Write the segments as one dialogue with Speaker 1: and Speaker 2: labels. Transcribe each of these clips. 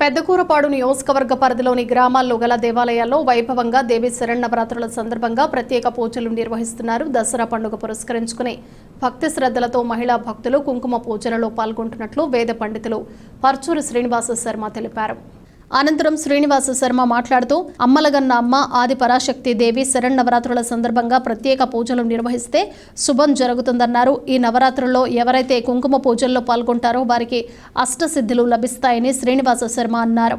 Speaker 1: పెద్దకూరపాడు నియోజకవర్గ పరిధిలోని గ్రామాల్లో గల దేవాలయాల్లో వైభవంగా దేవి శరణవరాత్రుల సందర్భంగా ప్రత్యేక పూజలు నిర్వహిస్తున్నారు. దసరా పండుగ పురస్కరించుకుని భక్తి శ్రద్ధలతో మహిళా భక్తులు కుంకుమ పూజలలో పాల్గొంటున్నట్లు వేద పండితులు పర్చూరి శ్రీనివాస శర్మ తెలిపారు. అనంతరం శ్రీనివాస శర్మ మాట్లాడుతూ అమ్మలగన్న అమ్మ ఆది పరాశక్తి దేవి శరణవరాత్రుల సందర్భంగా ప్రత్యేక పూజలు నిర్వహిస్తే శుభం జరుగుతుందన్నారు. ఈ నవరాత్రుల్లో ఎవరైతే కుంకుమ పూజల్లో పాల్గొంటారో వారికి అష్టసిద్ధులు లభిస్తాయని శ్రీనివాస శర్మ అన్నారు.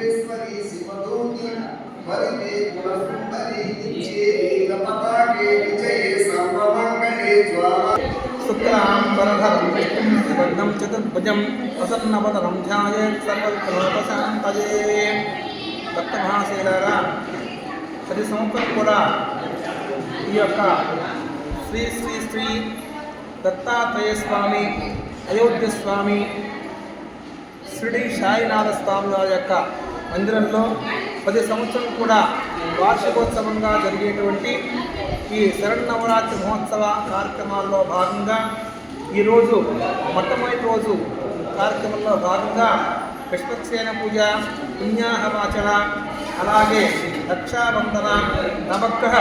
Speaker 2: महामन्त्रेश्वरी शिवदूती वरिते पुरसुन्दरी नित्ये नीलपताके विजये सर्वमङ्गले ज्वाला
Speaker 3: शुक्लां वरधरं विष्णुं सुवर्णं चतुर्भुजं प्रसन्नवदनं ध्यायेत् सर्वग्रहोपशान्तये భక్తమహాశీలారా ప్రతి సంవత్సరం కూడా ఈ యొక్క శ్రీ శ్రీ శ్రీ దత్తాత్రేయ స్వామి అయోధ్య స్వామి షిరిడి సాయినాథ స్వామి వారి యొక్క మందిరంలో ప్రతి సంవత్సరం కూడా వార్షికోత్సవంగా జరిగేటువంటి ఈ శరణవరాత్రి మహోత్సవ కార్యక్రమాల్లో భాగంగా ఈరోజు మొట్టమొదటి రోజు కార్యక్రమంలో భాగంగా పుష్పసేన పూజ పుణ్యాహవాచన అలాగే రక్షాబంధన నవగ్రహ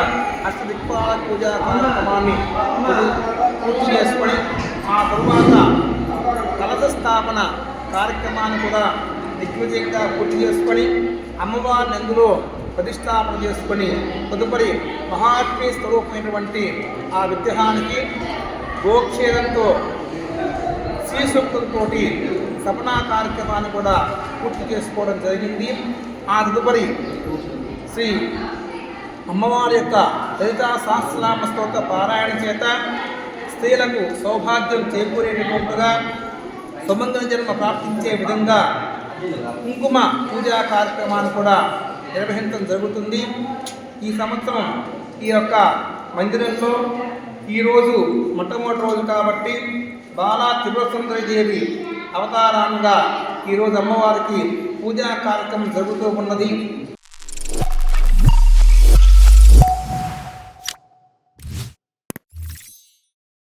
Speaker 3: అష్టదిక్పాల పూజ కార్యక్రమాన్ని పూర్తి చేసుకొని ఆ తరువాత కలశ స్థాపన కార్యక్రమాన్ని కూడా దిగ్విజయంగా పూర్తి చేసుకొని అమ్మవారిని అందులో ప్రతిష్టాపన చేసుకొని తదుపరి మహాత్మీ స్వరూపమైనటువంటి ఆ విగ్రహానికి గోక్షేదంతో శ్రీ సూక్తంతో సపనా కార్యక్రమాన్ని కూడా పూర్తి చేసుకోవడం జరిగింది. ఆ తదుపరి శ్రీ అమ్మవారి యొక్క లలితా సహస్రనామ స్తోత్ర పారాయణ చేత స్త్రీలకు సౌభాగ్యం చేకూరేటటువంటిగా సుమంగళ జన్మ ప్రాప్తించే విధంగా కుంకుమ పూజా కార్యక్రమాన్ని కూడా నిర్వహించడం జరుగుతుంది. ఈ సంవత్సరం ఈ యొక్క మందిరంలో ఈరోజు మొట్టమొదటి రోజు కాబట్టి బాలా త్రిపురసుందరి దేవి ఈరోజు అమ్మవారికి పూజా కార్యక్రమం జరుగుతూ ఉన్నది.